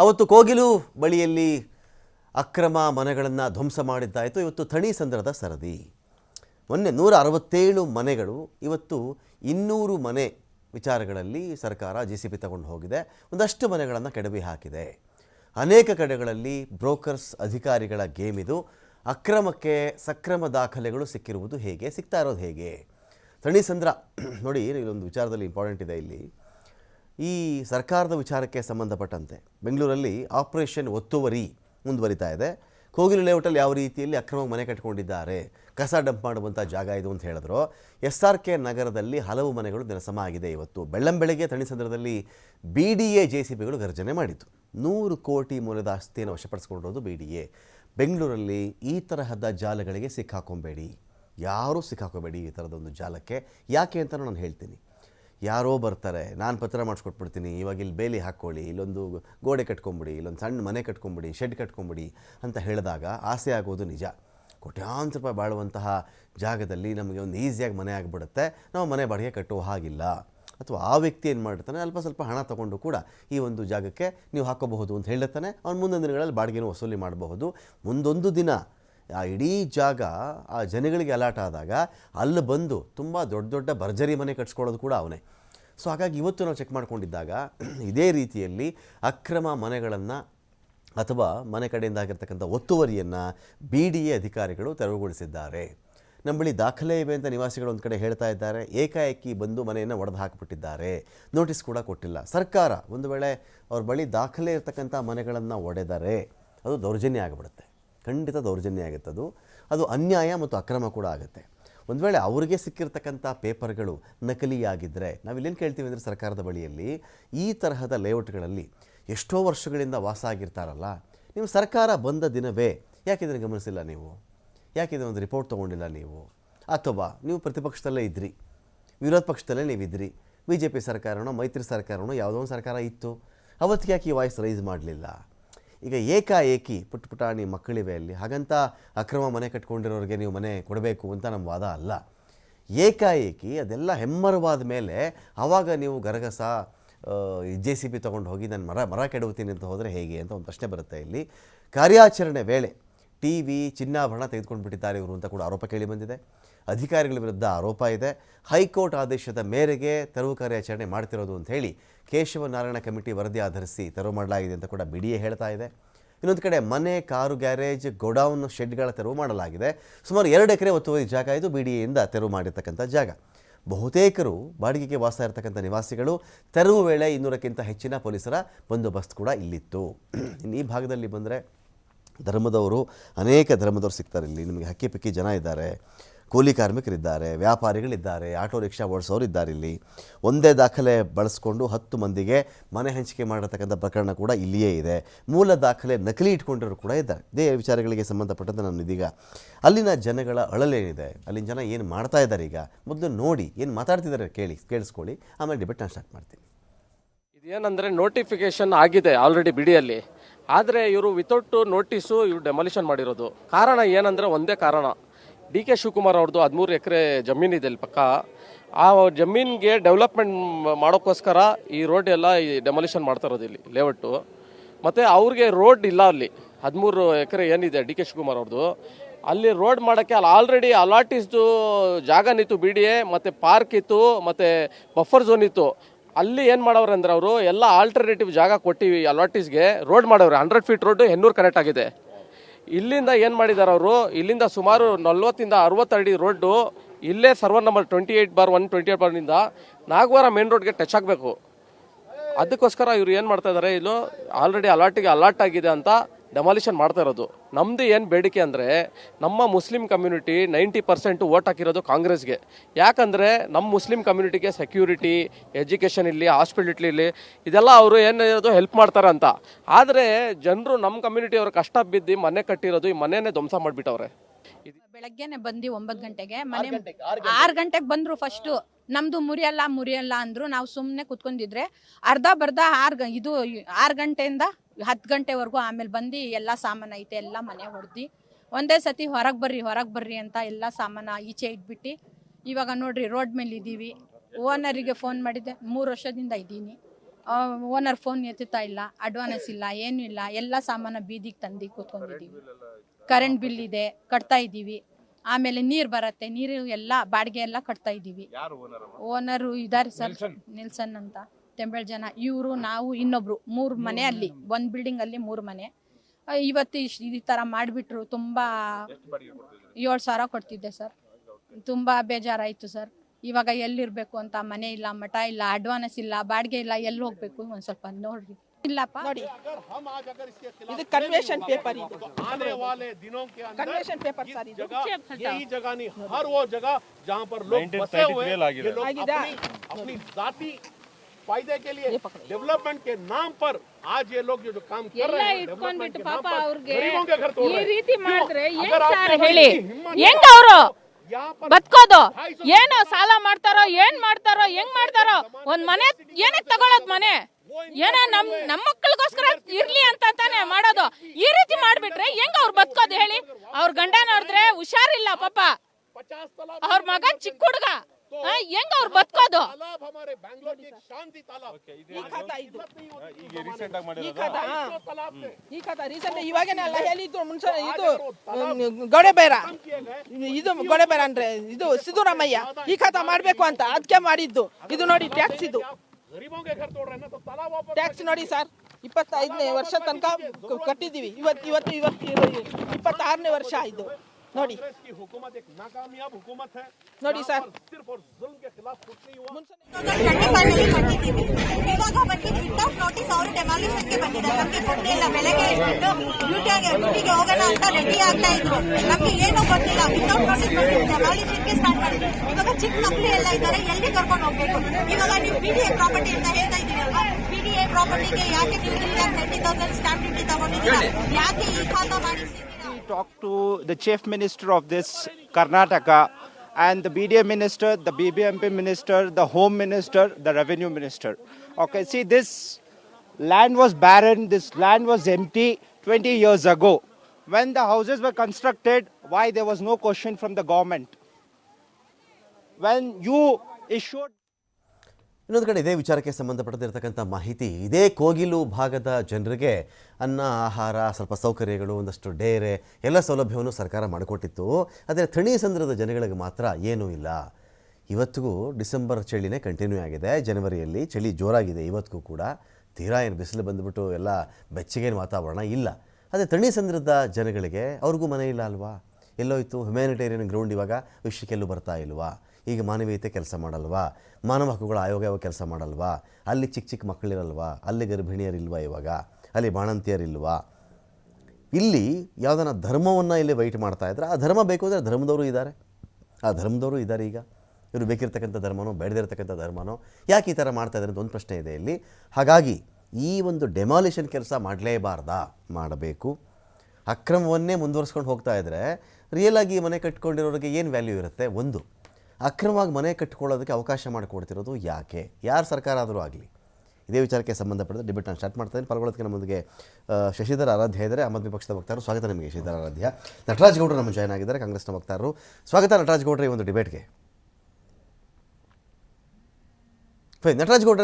ಅವತ್ತು ಕೋಗಿಲು ಬಳಿಯಲ್ಲಿ ಅಕ್ರಮ ಮನೆಗಳನ್ನು ಧ್ವಂಸ ಮಾಡಿದ್ದಾಯಿತು. ಇವತ್ತು ಥಣಿ ಸಂದ್ರದ ಸರದಿ. ಮೊನ್ನೆ ನೂರ ಅರವತ್ತೇಳು ಮನೆಗಳು, ಇವತ್ತು ಇನ್ನೂರು ಮನೆ ವಿಚಾರಗಳಲ್ಲಿ ಸರ್ಕಾರ ಜೆ ಸಿ ಪಿ ತಗೊಂಡು ಹೋಗಿದೆ. ಒಂದಷ್ಟು ಮನೆಗಳನ್ನು ಕೆಡವಿ ಹಾಕಿದೆ. ಅನೇಕ ಕಡೆಗಳಲ್ಲಿ ಬ್ರೋಕರ್ಸ್ ಅಧಿಕಾರಿಗಳ ಗೇಮ್ ಇದು. ಅಕ್ರಮಕ್ಕೆ ಸಕ್ರಮ ದಾಖಲೆಗಳು ಸಿಕ್ಕಿರುವುದು ಹೇಗೆ ಸಿಗ್ತಾ ಇರೋದು ಹೇಗೆ? ಥಣಿ ಸಂದ್ರ, ನೋಡಿ ಇಲ್ಲೊಂದು ವಿಚಾರದಲ್ಲಿ ಇಂಪಾರ್ಟೆಂಟ್ ಇದೆ ಇಲ್ಲಿ. ಈ ಸರ್ಕಾರದ ವಿಚಾರಕ್ಕೆ ಸಂಬಂಧಪಟ್ಟಂತೆ ಬೆಂಗಳೂರಲ್ಲಿ ಆಪರೇಷನ್ ಒತ್ತುವರಿ ಮುಂದುವರಿತಾ ಇದೆ. ಕೋಗಿಲು ಲೇಔಟಲ್ಲಿ ಯಾವ ರೀತಿಯಲ್ಲಿ ಅಕ್ರಮ ಮನೆ ಕಟ್ಕೊಂಡಿದ್ದಾರೆ ಕಸ ಡಂಪ್ ಮಾಡುವಂಥ ಜಾಗ ಇದು ಅಂತ ಹೇಳಿದ್ರು. ಎಸ್ ಆರ್ ಕೆ ನಗರದಲ್ಲಿ ಹಲವು ಮನೆಗಳು ನೆಲಸಮ ಆಗಿದೆ. ಇವತ್ತು ಬೆಳ್ಳಂಬೆಳಗ್ಗೆ ತಣಿಸಂದ್ರದಲ್ಲಿ B D A J C ಬಿಗಳು ಗರ್ಜನೆ ಮಾಡಿತು ನೂರು ಕೋಟಿ ಮೌಲ್ಯದ ಆಸ್ತಿಯನ್ನು ವಶಪಡಿಸಿಕೊಂಡಿರೋದು ಬಿ ಡಿ ಎ. ಬೆಂಗಳೂರಲ್ಲಿ ಈ ತರಹದ ಜಾಲಗಳಿಗೆ ಸಿಕ್ಕಾಕೊಬೇಡಿ. ಯಾರೂ ಸಿಕ್ಕಾಕೋಬೇಡಿ ಈ ಥರದೊಂದು ಜಾಲಕ್ಕೆ. ಯಾಕೆ ಅಂತ ನಾನು ಹೇಳ್ತೀನಿ. ಯಾರೋ ಬರ್ತಾರೆ, ನಾನು ಪತ್ರ ಮಾಡಿಸ್ಕೊಟ್ಬಿಡ್ತೀನಿ, ಇವಾಗ ಇಲ್ಲಿ ಬೇಲಿ ಹಾಕ್ಕೊಳ್ಳಿ, ಇಲ್ಲೊಂದು ಗೋಡೆ ಕಟ್ಕೊಂಬಿಡಿ, ಇಲ್ಲೊಂದು ಸಣ್ಣ ಮನೆ ಕಟ್ಕೊಂಬಿಡಿ ಶೆಡ್ ಕಟ್ಕೊಂಬಿಡಿ ಅಂತ ಹೇಳಿದಾಗ ಆಸೆ ಆಗೋದು ನಿಜ. ಕೋಟ್ಯಾಂತರ ರೂಪಾಯಿ ಬಾಳುವಂತಹ ಜಾಗದಲ್ಲಿ ನಮಗೆ ಒಂದು ಈಸಿಯಾಗಿ ಮನೆ ಆಗಿಬಿಡುತ್ತೆ. ನಾವು ಮನೆ ಬಾಡಿಗೆ ಕಟ್ಟುವ ಹಾಗಿಲ್ಲ. ಅಥವಾ ಆ ವ್ಯಕ್ತಿ ಏನು ಮಾಡಿರ್ತಾನೆ ಅಲ್ಪ ಸ್ವಲ್ಪ ಹಣ ತಗೊಂಡು ಕೂಡ ಈ ಒಂದು ಜಾಗಕ್ಕೆ ನೀವು ಹಾಕೋಬಹುದು ಅಂತ ಹೇಳುತ್ತಾನೆ ಅವ್ನು ಮುಂದಿನ ದಿನಗಳಲ್ಲಿ ಬಾಡಿಗೆನೂ ವಸೂಲಿ ಮಾಡಬಹುದು. ಮುಂದೊಂದು ದಿನ ಆ ಇಡೀ ಜಾಗ ಆ ಜನಗಳಿಗೆ ಅಲಾಟ್ ಆದಾಗ ಅಲ್ಲಿ ಬಂದು ತುಂಬ ದೊಡ್ಡ ದೊಡ್ಡ ಭರ್ಜರಿ ಮನೆ ಕಟ್ಸ್ಕೊಳ್ಳೋದು ಕೂಡ ಅವನೇ. ಸೊ ಹಾಗಾಗಿ ಇವತ್ತು ನಾವು ಚೆಕ್ ಮಾಡ್ಕೊಂಡಿದ್ದಾಗ ಇದೇ ರೀತಿಯಲ್ಲಿ ಅಕ್ರಮ ಮನೆಗಳನ್ನು ಅಥವಾ ಮನೆ ಕಡೆಯಿಂದ ಆಗಿರ್ತಕ್ಕಂಥ ಒತ್ತುವರಿಯನ್ನು ಬಿ ಡಿ ಎ ಅಧಿಕಾರಿಗಳು ತೆರವುಗೊಳಿಸಿದ್ದಾರೆ. ನಮ್ಮ ಬಳಿ ದಾಖಲೆ ಇವೆ ಅಂತ ನಿವಾಸಿಗಳು ಒಂದು ಕಡೆ ಹೇಳ್ತಾ ಇದ್ದಾರೆ. ಏಕಾಏಕಿ ಬಂದು ಮನೆಯನ್ನು ಒಡೆದು ಹಾಕಿಬಿಟ್ಟಿದ್ದಾರೆ. ನೋಟಿಸ್ ಕೂಡ ಕೊಟ್ಟಿಲ್ಲ. ಸರ್ಕಾರ ಒಂದು ವೇಳೆ ಅವ್ರ ಬಳಿ ದಾಖಲೆ ಇರತಕ್ಕಂಥ ಮನೆಗಳನ್ನು ಒಡೆದರೆ ಅದು ದೌರ್ಜನ್ಯ ಆಗಿಬಿಡುತ್ತೆ. ಖಂಡಿತ ದೌರ್ಜನ್ಯ ಆಗುತ್ತೆ ಅದು ಅದು ಅನ್ಯಾಯ ಮತ್ತು ಅಕ್ರಮ ಕೂಡ ಆಗುತ್ತೆ. ಒಂದು ವೇಳೆ ಅವರಿಗೆ ಸಿಕ್ಕಿರ್ತಕ್ಕಂಥ ಪೇಪರ್ಗಳು ನಕಲಿಯಾಗಿದ್ದರೆ ನಾವಿಲ್ಲೇನು ಕೇಳ್ತೀವಿ ಅಂದರೆ ಸರ್ಕಾರದ ಬಳಿಯಲ್ಲಿ, ಈ ತರಹದ ಲೇಔಟ್ಗಳಲ್ಲಿ ಎಷ್ಟೋ ವರ್ಷಗಳಿಂದ ವಾಸ ಆಗಿರ್ತಾರಲ್ಲ, ನೀವು ಸರ್ಕಾರ ಬಂದ ದಿನವೇ ಯಾಕೆ ಇದನ್ನು ಗಮನಿಸಿಲ್ಲ ನೀವು? ಯಾಕೆ ಇದನ್ನೊಂದು ರಿಪೋರ್ಟ್ ತೊಗೊಂಡಿಲ್ಲ ನೀವು? ಅಥವಾ ನೀವು ಪ್ರತಿಪಕ್ಷದಲ್ಲೇ ಇದ್ರಿ, ವಿರೋಧ ಪಕ್ಷದಲ್ಲೇ ನೀವಿದ್ರಿ ಬಿ ಜೆ ಪಿ ಸರ್ಕಾರನೋ ಮೈತ್ರಿ ಸರ್ಕಾರನೋ ಯಾವುದೋ ಒಂದು ಸರ್ಕಾರ ಇತ್ತು ಅವತ್ತಿಗೆ ಯಾಕೆ ಈ ವಾಯ್ಸ್ ರೈಸ್ ಮಾಡಲಿಲ್ಲ? ಈಗ ಏಕಾಏಕಿ ಪುಟ್ಟ ಪುಟಾಣಿ ಮಕ್ಕಳಿವೆ ಅಲ್ಲಿ. ಹಾಗಂತ ಅಕ್ರಮ ಮನೆ ಕಟ್ಕೊಂಡಿರೋರಿಗೆ ನೀವು ಮನೆ ಕೊಡಬೇಕು ಅಂತ ನಮ್ಮ ವಾದ ಅಲ್ಲ. ಏಕಾಏಕಿ ಅದೆಲ್ಲ ಹೆಮ್ಮರವಾದ ಮೇಲೆ ಆವಾಗ ನೀವು ಗರಗಸ ಜೆ ಸಿ ಬಿ ತೊಗೊಂಡು ಹೋಗಿ ನಾನು ಮರ ಮರ ಕೆಡವುತ್ತೀನಿ ಅಂತ ಹೋದರೆ ಹೇಗೆ ಅಂತ ಒಂದು ಪ್ರಶ್ನೆ ಬರುತ್ತೆ ಇಲ್ಲಿ. ಕಾರ್ಯಾಚರಣೆ ವೇಳೆ ಟಿ ವಿ ಚಿನ್ನಾಭರಣ ತೆಗೆದುಕೊಂಡು ಬಿಟ್ಟಿದ್ದಾರೆ ಇವರು ಅಂತ ಕೂಡ ಆರೋಪ ಕೇಳಿ ಬಂದಿದೆ. ಅಧಿಕಾರಿಗಳ ವಿರುದ್ಧ ಆರೋಪ ಇದೆ. ಹೈಕೋರ್ಟ್ ಆದೇಶದ ಮೇರೆಗೆ ತೆರವು ಕಾರ್ಯಾಚರಣೆ ಮಾಡ್ತಿರೋದು ಅಂತ ಹೇಳಿ ಕೇಶವ ನಾರಾಯಣ ಕಮಿಟಿ ವರದಿ ಆಧರಿಸಿ ತೆರವು ಮಾಡಲಾಗಿದೆ ಅಂತ ಕೂಡ ಬಿಡಿಎ ಹೇಳ್ತಾ ಇದೆ. ಇನ್ನೊಂದು ಕಡೆ ಮನೆ, ಕಾರು, ಗ್ಯಾರೇಜ್, ಗೋಡೌನ್ ಶೆಡ್ಗಳ ತೆರವು ಮಾಡಲಾಗಿದೆ. ಸುಮಾರು ಎರಡು ಎಕರೆ ಒತ್ತುವರಿ ಜಾಗ ಇದು ಬಿಡಿಎಯಿಂದ ತೆರವು ಮಾಡಿರ್ತಕ್ಕಂಥ ಜಾಗ. ಬಹುತೇಕರು ಬಾಡಿಗೆಗೆ ವಾಸ ಇರತಕ್ಕಂಥ ನಿವಾಸಿಗಳು ತೆರವು ವೇಳೆ ಇನ್ನೂರಕ್ಕಿಂತ ಹೆಚ್ಚಿನ ಪೊಲೀಸರ ಬಂದೋಬಸ್ತ್ ಕೂಡ ಇಲ್ಲಿತ್ತು. ಇನ್ನು ಈ ಭಾಗದಲ್ಲಿ ಬಂದರೆ ಧರ್ಮದವರು, ಅನೇಕ ಧರ್ಮದವರು ಸಿಗ್ತಾರೆ ಇಲ್ಲಿ. ನಿಮಗೆ ಹಕ್ಕಿ ಪಿಕ್ಕಿ ಜನ ಇದ್ದಾರೆ. ಕೂಲಿ ಕಾರ್ಮಿಕರಿದ್ದಾರೆ, ವ್ಯಾಪಾರಿಗಳಿದ್ದಾರೆ, ಆಟೋ ರಿಕ್ಷಾ ಓಡಿಸೋರು ಇದ್ದಾರೆ ಇಲ್ಲಿ. ಒಂದೇ ದಾಖಲೆ ಬಳಸ್ಕೊಂಡು ಹತ್ತು ಮಂದಿಗೆ ಮನೆ ಹಂಚಿಕೆ ಮಾಡಿರ್ತಕ್ಕಂಥ ಪ್ರಕರಣ ಕೂಡ ಇಲ್ಲಿಯೇ ಇದೆ. ಮೂಲ ದಾಖಲೆ ನಕಲಿ ಇಟ್ಕೊಂಡಿರೋರು ಕೂಡ ಇದ್ದಾರೆ. ಇದೇ ವಿಚಾರಗಳಿಗೆ ಸಂಬಂಧಪಟ್ಟಂತೆ ನಾನು ಇದೀಗ ಅಲ್ಲಿನ ಜನಗಳ ಅಳಲೇನಿದೆ, ಅಲ್ಲಿನ ಜನ ಏನು ಮಾಡ್ತಾ ಇದ್ದಾರೆ ಈಗ? ಮೊದಲು ನೋಡಿ, ಏನು ಮಾತಾಡ್ತಿದ್ದಾರೆ ಕೇಳಿ, ಕೇಳಿಸ್ಕೊಳ್ಳಿ. ಆಮೇಲೆ ಡಿಬೇಟ್ ನಾನು ಸ್ಟಾರ್ಟ್ ಮಾಡ್ತೀನಿ. ಇದೇನಂದರೆ ನೋಟಿಫಿಕೇಶನ್ ಆಗಿದೆ ಆಲ್ರೆಡಿ ಬಿಡಿಯಲ್ಲಿ. ಆದರೆ ಇವರು ವಿತೌಟ್ ನೋಟಿಸು ಇವ್ರು ಡೆಮಾಲಿಷನ್ ಮಾಡಿರೋದು. ಕಾರಣ ಏನಂದರೆ ಒಂದೇ ಕಾರಣ. ಡಿ ಕೆ ಶಿವಕುಮಾರ್ ಅವ್ರದ್ದು ಹದಿಮೂರು ಎಕರೆ ಜಮೀನಿದೆ ಇಲ್ಲಿ ಪಕ್ಕ. ಆ ಜಮೀನಿಗೆ ಡೆವಲಪ್ಮೆಂಟ್ ಮಾಡೋಕ್ಕೋಸ್ಕರ ಈ ರೋಡ್ ಎಲ್ಲ ಈ ಡೆಮಾಲಿಷನ್ ಮಾಡ್ತಾ ಇರೋದು ಇಲ್ಲಿ ಲೇಔಟು ಮತ್ತು ಅವ್ರಿಗೆ ರೋಡ್ ಇಲ್ಲ ಅಲ್ಲಿ. ಹದಿಮೂರು ಎಕರೆ ಏನಿದೆ ಡಿ ಕೆ ಶಿವಕುಮಾರ್ ಅವ್ರದ್ದು. ಅಲ್ಲಿ ರೋಡ್ ಮಾಡೋಕ್ಕೆ ಅಲ್ಲಿ ಆಲ್ರೆಡಿ ಅಲಾಟಿಸ್ದು ಜಾಗ ನಿಂತು ಬಿ ಡಿ ಎ ಮತ್ತು ಪಾರ್ಕ್ ಇತ್ತು, ಮತ್ತು ಬಫರ್ ಝೋನ್ ಇತ್ತು. ಅಲ್ಲಿ ಏನು ಮಾಡವ್ರೆ ಅಂದ್ರೆ ಅವರು ಎಲ್ಲ ಆಲ್ಟರ್ನೇಟಿವ್ ಜಾಗ ಕೊಟ್ಟಿವಿ ಅಲಾಟಿಸ್ಗೆ ರೋಡ್ ಮಾಡವ್ರೆ hundred feet road Hennur connect ಆಗಿದೆ. ಇಲ್ಲಿಂದ ಏನು ಮಾಡಿದ್ದಾರೆ ಅವರು? ಇಲ್ಲಿಂದ ಸುಮಾರು ನಲ್ವತ್ತಿಂದ ಅರವತ್ತು ಅಡಿ ರೋಡ್ಡು ಇಲ್ಲೇ survey number twenty eight bar one twenty eight ಬಾರ್ನಿಂದ Nagawara main ರೋಡ್ಗೆ ಟಚ್ ಆಗಬೇಕು. ಅದಕ್ಕೋಸ್ಕರ ಇವ್ರು ಏನು ಮಾಡ್ತಾ ಇದ್ದಾರೆ ಇದು ಆಲ್ರೆಡಿ ಅಲಾಟಿಗೆ ಅಲರ್ಟ್ ಆಗಿದೆ ಅಂತ ಡೆಮಾಲಿಷನ್ ಮಾಡ್ತಾ ಇರೋದು. ನಮ್ದು ಏನು ಬೇಡಿಕೆ ಅಂದರೆ ನಮ್ಮ Muslim community ninety percent vote ಹಾಕಿರೋದು ಕಾಂಗ್ರೆಸ್ಗೆ. ಯಾಕಂದರೆ ನಮ್ಮ ಮುಸ್ಲಿಂ ಕಮ್ಯುನಿಟಿಗೆ ಸೆಕ್ಯೂರಿಟಿ ಎಜುಕೇಷನ್ ಇಲ್ಲಿ ಹಾಸ್ಪಿಟಲ್ ಇಲ್ಲಿ ಇದೆಲ್ಲ ಅವರು ಏನಿರೋದು ಹೆಲ್ಪ್ ಮಾಡ್ತಾರೆ ಅಂತ. ಆದರೆ ಜನರು ನಮ್ಮ ಕಮ್ಯುನಿಟಿ ಅವ್ರ ಕಷ್ಟ ಬಿದ್ದು ಮನೆ ಕಟ್ಟಿರೋದು ಈ ಮನೆನೇ ಧ್ವಂಸ ಮಾಡಿಬಿಟ್ಟವ್ರೆ. ಬೆಳಗ್ಗೆನೆ ಬಂದು ಒಂಬತ್ತು ಗಂಟೆಗೆ. ಮನೆ ಆರು ಗಂಟೆಗೆ. ಬಂದ್ರು ಫಸ್ಟು ನಮ್ದು ಮುರಿಯಲ್ಲ ಮುರಿಯಲ್ಲ ಅಂದ್ರು ನಾವು ಸುಮ್ಮನೆ ಕುತ್ಕೊಂಡಿದ್ರೆ ಅರ್ಧ ಬರ್ಧ ಆರು ಇದು ಆರು ಗಂಟೆಯಿಂದ ಹತ್ತು ಗಂಟೆವರೆಗೂ ಆಮೇಲೆ ಬಂದು ಎಲ್ಲ ಸಾಮಾನು ಐತೆ ಎಲ್ಲ ಮನೆ ಹೊಡೆದು. ಒಂದೇ ಸತಿ ಹೊರಗೆ ಬರ್ರಿ ಹೊರಗೆ ಬರ್ರಿ ಅಂತ ಎಲ್ಲ ಸಾಮಾನು ಈಚೆ ಇಟ್ಬಿಟ್ಟು. ಇವಾಗ ನೋಡ್ರಿ ರೋಡ್ ಮೇಲೆ ಇದ್ದೀವಿ ಓನರಿಗೆ ಫೋನ್ ಮಾಡಿದ್ದೆ ಮೂರು ವರ್ಷದಿಂದ ಇದ್ದೀನಿ. ಓನರ್ ಫೋನ್ ಎತ್ತುತ್ತಾ ಇಲ್ಲ ಅಡ್ವಾನ್ಸ್ ಇಲ್ಲ ಏನೂ ಇಲ್ಲ ಎಲ್ಲ ಸಾಮಾನು ಬೀದಿಗೆ ತಂದು ಕೂತ್ಕೊಂಡಿದ್ದೀವಿ ಕರೆಂಟ್ ಬಿಲ್ ಇದೆ ಕಟ್ತಾ ಇದ್ದೀವಿ ಆಮೇಲೆ ನೀರು ಬರುತ್ತೆ ನೀರು ಎಲ್ಲ ಬಾಡಿಗೆ ಎಲ್ಲ ಕಟ್ತಾ ಇದ್ದೀವಿ ಓನರು ಇದ್ದಾರೆ ಸರ್ ನಿಲ್ಸನ್ ಅಂತ. ತೆಂಬೆಳ್ ಜನ ಇವರು ನಾವು ಇನ್ನೊಬ್ರು ಮೂರು ಮನೆ ಅಲ್ಲಿ ಒಂದು ಬಿಲ್ಡಿಂಗ್ ಅಲ್ಲಿ ಮೂರು ಮನೆ ಆ, ಇವತ್ತು ಇಶ್- ಈ ಥರ ಮಾಡಿಬಿಟ್ರು ತುಂಬ ಏಳು ಸಾವಿರ ಕೊಡ್ತಿದ್ದೆ ಸರ್ ತುಂಬ ಬೇಜಾರಾಯಿತು ಸರ್ ಇವಾಗ ಎಲ್ಲಿರ್ಬೇಕು ಅಂತ ಮನೆ ಇಲ್ಲ ಮಠ ಇಲ್ಲ ಅಡ್ವಾನ್ಸ್ ಇಲ್ಲ ಬಾಡಿಗೆ ಇಲ್ಲ ಎಲ್ಲಿ ಹೋಗ್ಬೇಕು ಒಂದು ಸ್ವಲ್ಪ ನೋಡ್ರಿ ಇಲ್ಲಪ್ಪ ನೋಡಿ ಇದು ಕನ್ವೆನ್ಷನ್ ಪೇಪರ್ ಇದು आने वाले दिनों के अंदर ಕನ್ವೆನ್ಷನ್ ಪೇಪರ್ इस ಸರ್ ಇದು जगह यही जगह नहीं हर वो जगह जहाँ पर लोग बसे हुए हैं, ये लोग आगे जा। अपनी अपनी जाति फायदे के लिए डेवलपमेंट के नाम पर आज ये लोग जो जो काम कर ಎಲ್ಲ रहे हैं ಇಟ್ಕೊಂಡ್ಬಿಟ್ಟು डेवलपमेंट के नाम ಪಾಪ पर ಅವ್ರಿಗೆ गरीबों के घर तोड़ ಈ रहे हैं ರೀತಿ क्यों? ಮಾಡಿದ್ರೆ अगर ಏನ್ आपके ಸರ್ अंदर ಹೇಳಿ इतनी हिम्मत ಹೆಂಗ್ है, ಅವರು यहाँ पर ಬದುಕೋದು ಏನೋ ಸಾಲ ಮಾಡ್ತಾರೋ ಏನ್ ಮಾಡ್ತಾರೋ ಹೆಂಗ್ ಮಾಡ್ತಾರೋ ಒಂದ್ ಮನೆ ಏನಕ್ಕೆ ತಗೊಳೋದ್ ಮನೆ ಏನೋ ನಮ್ ನಮ್ ಮಕ್ಕಳಿಗೋಸ್ಕರ ಇರ್ಲಿ ಅಂತ ತಾನೇ ಮಾಡೋದು ಈ ರೀತಿ ಮಾಡ್ಬಿಟ್ರೆ ಹೆಂಗ್ ಅವ್ರು ಬದುಕೋದು ಹೇಳಿ ಅವ್ರ ಗಂಡ ನೋಡಿದ್ರೆ ಹುಷಾರಿಲ್ಲ ಪಾಪ पचास तालाब ಅವ್ರ ಮಗನ್ ಚಿಕ್ಕ ಹುಡ್ಗ ಆ, ಹೆಂಗ ಅವ್ರು ಬದುಕೋದು? ಈ ಕಥಾ ರೀಸೆಂಟ್ ಇವಾಗೇನೆ ಅಲ್ಲ ಹೇಳಿದ್ರು ಮುಂಚೆ ಇದು ಗೊಡೆ ಬೇರ ಇದು ಗೊಡೆ ಬೇರ ಅಂದ್ರೆ ಇದು ಸಿದ್ದರಾಮಯ್ಯ. ಈ ಕಥಾ ಮಾಡ್ಬೇಕು ಅಂತ ಅದಕ್ಕೆ ಮಾಡಿದ್ದು. ಇದು ನೋಡಿ ಟ್ಯಾಕ್ಸ್ ಇದು. ಟ್ಯಾಕ್ಸ್ ನೋಡಿ ಸರ್ ಇಪ್ಪತ್ತೈದನೇ ವರ್ಷ ತನಕ ಕಟ್ಟಿದೀವಿ ಇವತ್ತು ಇವತ್ತು ಇವತ್ತು ಇಪ್ಪತ್ತಾರನೇ ವರ್ಷ ಇದು ನೋಡಿ कांग्रेस की हुकूमत एक नाकामयाब हुकूमत है ನೋಡಿ ಸರ್ सिर्फ और जुल्म के खिलाफ कुछ नहीं हुआ ಮುನ್ಸ ಕಟ್ಟಿದ್ದೀವಿ ಇವಾಗ ಬಂದು ವಿತೌಟ್ ನೋಟಿಸ್ ಅವರು ಡೆಮಾಲಿಷನ್ಗೆ ಬಂದಿದ್ದಾರೆ ನಮ್ಗೆ ಗೊತ್ತಿಲ್ಲ ಬೆಳಗ್ಗೆ ಎದ್ಬಿಟ್ಟು ಡ್ಯೂಟಿಗೆ ಡ್ಯೂಟಿಗೆ ಹೋಗೋಣ ಅಂತ ರೆಡಿ ಆಗ್ತಾ ಇದ್ರು ನಮ್ಗೆ ಏನು ಗೊತ್ತಿಲ್ಲ ವಿತೌಟ್ ನೋಟಿಸ್ ಬಂದು ಡೆಮಾಲಿಷನ್ಗೆ ಸ್ಟಾರ್ಟ್ ಮಾಡಿದ್ರು ಇವಾಗ ಚಿಕ್ಕ ಮಕ್ಕಳು ಎಲ್ಲ ಇದ್ದಾರೆ ಎಲ್ಲಿ ಕರ್ಕೊಂಡು ಹೋಗ್ಬೇಕು ಇವಾಗ ನೀವು ಬಿ ಡಿ ಎ ಪ್ರಾಪರ್ಟಿ ಅಂತ ಹೇಳ್ತಾ ಇದ್ದೀರಲ್ವಾ ಬಿ ಡಿ ಎ ಪ್ರಾಪರ್ಟಿಗೆ ಯಾಕೆ ನೀವು three lakh thirty thousand stamp duty ತಗೊಂಡಿದ್ದೀರಾ ಯಾಕೆ ಈ ಖಾತಾ ಮಾಡಿಸಿದ್ದೀರಾ talk to the chief minister of this Karnataka and the BDA minister, the BBMP minister, the home minister, the revenue minister. Okay, see, this land was barren, this land was empty 20 years ago. When the houses were constructed, why there was no question from the government? When you issued ಇನ್ನೊಂದು ಕಡೆ ಇದೇ ವಿಚಾರಕ್ಕೆ ಸಂಬಂಧಪಟ್ಟದಿರತಕ್ಕಂಥ ಮಾಹಿತಿ, ಇದೇ ಕೋಗಿಲು ಭಾಗದ ಜನರಿಗೆ ಅನ್ನ, ಆಹಾರ, ಸ್ವಲ್ಪ ಸೌಕರ್ಯಗಳು, ಒಂದಷ್ಟು ಡೇರೆ, ಎಲ್ಲ ಸೌಲಭ್ಯವನ್ನು ಸರ್ಕಾರ ಮಾಡಿಕೊಟ್ಟಿತ್ತು. ಆದರೆ ತಣಿ ಸಂದ್ರದ ಜನಗಳಿಗೆ ಮಾತ್ರ ಏನೂ ಇಲ್ಲ. ಇವತ್ತಿಗೂ ಡಿಸೆಂಬರ್ ಚಳಿನೇ ಕಂಟಿನ್ಯೂ ಆಗಿದೆ. ಜನವರಿಯಲ್ಲಿ ಚಳಿ ಜೋರಾಗಿದೆ. ಇವತ್ತಿಗೂ ಕೂಡ ತೀರಾ ಏನು ಬಿಸಿಲು ಬಂದುಬಿಟ್ಟು ಎಲ್ಲ ಬೆಚ್ಚಗೇನು ವಾತಾವರಣ ಇಲ್ಲ. ಆದರೆ ತಣಿ ಸಂದ್ರದ ಜನಗಳಿಗೆ ಅವ್ರಿಗೂ ಮನೆ ಇಲ್ಲ ಅಲ್ವಾ? ಎಲ್ಲೋಯ್ತು. ಹ್ಯುಮ್ಯಾನಿಟೇರಿಯನ್ ಗ್ರೌಂಡ್ ಇವಾಗ ವಿಶ್ವಕ್ಕೆಲ್ಲೂ ಬರ್ತಾ ಇಲ್ವಾ? ಈಗ ಮಾನವೀಯತೆ ಕೆಲಸ ಮಾಡಲ್ವಾ? ಮಾನವ ಹಕ್ಕುಗಳ ಆಯೋಗ ಯಾವ ಕೆಲಸ ಮಾಡಲ್ವಾ? ಅಲ್ಲಿ ಚಿಕ್ಕ ಚಿಕ್ಕ ಮಕ್ಕಳಿರಲ್ವಾ? ಅಲ್ಲಿ ಗರ್ಭಿಣಿಯರಿಲ್ವಾ ಇವಾಗ? ಅಲ್ಲಿ ಬಾಣಂತಿಯರಿಲ್ವಾ? ಇಲ್ಲಿ ಯಾವುದನ್ನ ಧರ್ಮವನ್ನು ಇಲ್ಲಿ ವೈಟ್ ಮಾಡ್ತಾ ಇದ್ದಾರೆ ಆ ಧರ್ಮ ಬೇಕು ಅಂದರೆ ಧರ್ಮದವರು ಇದ್ದಾರೆ. ಆ ಧರ್ಮದವರು ಇದ್ದಾರೆ ಈಗ. ಇವರು ಬೇಕಿರ್ತಕ್ಕಂಥ ಧರ್ಮನೋ, ಬೇಡದಿರ್ತಕ್ಕಂಥ ಧರ್ಮನೋ, ಯಾಕೆ ಈ ಥರ ಮಾಡ್ತಾ ಇದ್ದಾರೆ ಅಂತ ಒಂದು ಪ್ರಶ್ನೆ ಇದೆ ಇಲ್ಲಿ. ಹಾಗಾಗಿ ಈ ಒಂದು ಡೆಮಾಲಿಷನ್ ಕೆಲಸ ಮಾಡಲೇಬಾರ್ದಾ? ಮಾಡಬೇಕು. ಅಕ್ರಮವನ್ನೇ ಮುಂದುವರ್ಸ್ಕೊಂಡು ಹೋಗ್ತಾ ಇದ್ದರೆ ರಿಯಲಾಗಿ ಮನೆ ಕಟ್ಕೊಂಡಿರೋರಿಗೆ ಏನು ವ್ಯಾಲ್ಯೂ ಇರುತ್ತೆ? ಒಂದು. ಅಕ್ರಮವಾಗಿ ಮನೆ ಕಟ್ಟಿಕೊಳ್ಳೋದಕ್ಕೆ ಅವಕಾಶ ಮಾಡಿಕೊಡ್ತಿರೋದು ಯಾಕೆ? ಯಾರು ಸರ್ಕಾರ ಆದರೂ ಆಗಲಿ. ಇದೇ ವಿಚಾರಕ್ಕೆ ಸಂಬಂಧಪಟ್ಟಂತೆ ಡಿಬೇಟ್ ನಾನು ಸ್ಟಾರ್ಟ್ ಮಾಡ್ತಾ ಇದ್ದೀನಿ. ಪಾಲ್ಗೊಳ್ಳೋದಕ್ಕೆ ನಮ್ಮೊಂದಿಗೆ ಶಶಿಧರ್ ಆರಾಧ್ಯ ಇದ್ದಾರೆ. ಆಮ್ ಆದ್ಮಿ ಪಕ್ಷದ ವಕ್ತಾರರು. ಸ್ವಾಗತ ನಿಮಗೆ, ಶಶಿಧರ್ ಆರಾಧ್ಯ. ನಟರಾಜ್ ಗೌಡರು ನಮ್ಮ ಜಾಯ್ನ್ ಆಗಿದ್ದಾರೆ, ಕಾಂಗ್ರೆಸ್ನ ವಕ್ತಾರರು. ಸ್ವಾಗತ ನಟರಾಜ್ ಗೌಡ್ರ ಈ ಒಂದು ಡಿಬೇಟ್ಗೆ ನಟರಾಜ್